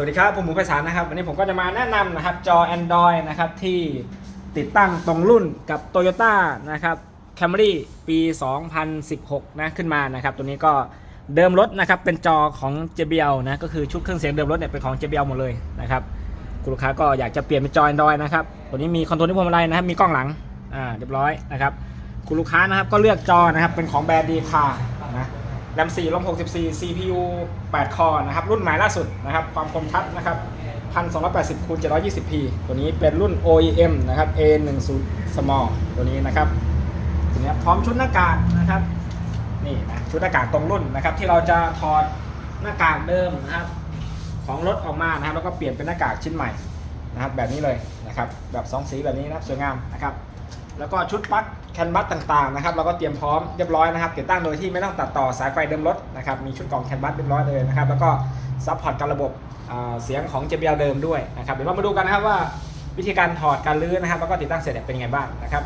วัสดีครับผมหมูไพศาลนะครับ วันนี้ผมก็จะมาแนะนำนะครับจอ Android นะครับที่ติดตั้งตรงรุ่นกับ Toyota นะครับ Camry ปี 2016 นะขึ้นมานะครับ ตัวนี้ก็เดิมรถนะครับเป็นจอของ JBL นะก็คือชุดเครื่องเสียงเดิมรถเนี่ยเป็นของ JBL หมดเลยนะครับคุณลูกค้าก็อยากจะเปลี่ยนเป็นจอ Android นะครับ ตัวนี้มีคอนโทรลที่พวงมาลัยนะครับมีกล้องหลังอ่าเรียบร้อยนะครับคุณลูกค้านะครับก็เลือกจอนะครับเป็นของแบรนด์ดีคานะ แรม4ลม64 CPU 8 คอร์นะครับ รุ่นใหม่ล่าสุดนะครับ ความคมชัดนะครับ 1280คูณ 720p ตัวนี้เป็นรุ่น OEM นะครับ A10 Small ตัวนี้นะครับตัวนี้พร้อมชุดหน้ากากนะครับ นี่นะชุดหน้ากากตรงรุ่นนะครับ ที่เราจะถอดหน้ากากเดิมนะครับ ของรถออกมานะครับ แล้วก็เปลี่ยนเป็นหน้ากากชิ้นใหม่นะครับ แบบนี้เลยนะครับ แบบสองสีแบบนี้นะครับ สวยงามนะครับ แล้วก็ชุดปลั๊กแคนบัสต่างๆนะครับเราก็เตรียมพร้อมเรียบร้อยนะครับติดตั้งโดยที่ไม่ต้องตัดต่อสายไฟเดิมรถนะครับมีชุดกล่องแคนบัสเรียบร้อยเลยนะครับแล้วก็ซัพพอร์ตกับระบบเสียงของ JBL เดิมด้วยนะครับเดี๋ยวเรามาดูกันนะครับว่าวิธีการถอดการลื้อนะครับแล้วก็ติดตั้งเสร็จเป็นยังไงบ้างนะครับ